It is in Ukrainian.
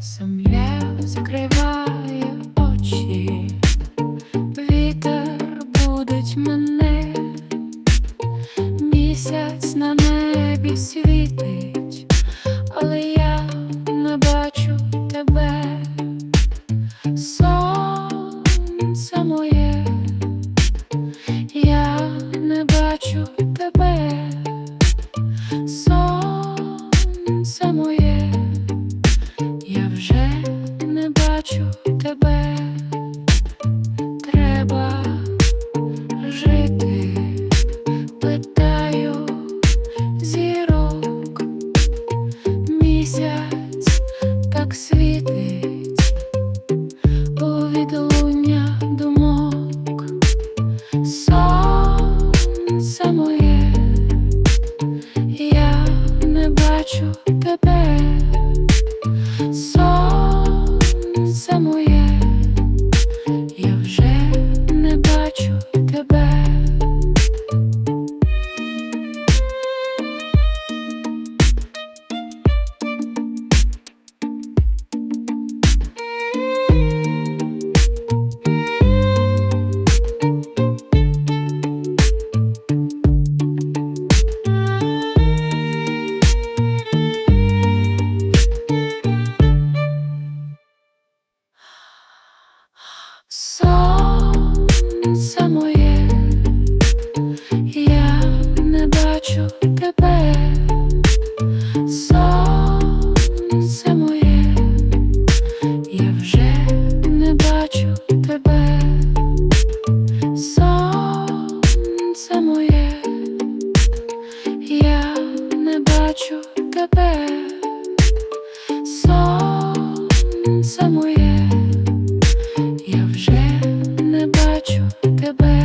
Земля закриває очі, вітер будить мене, місяць на небі світить, але я не бачу тебе, сонце моє, я не бачу тебе, сонце моє. 줘. серце моє, я вже не бачу тебе.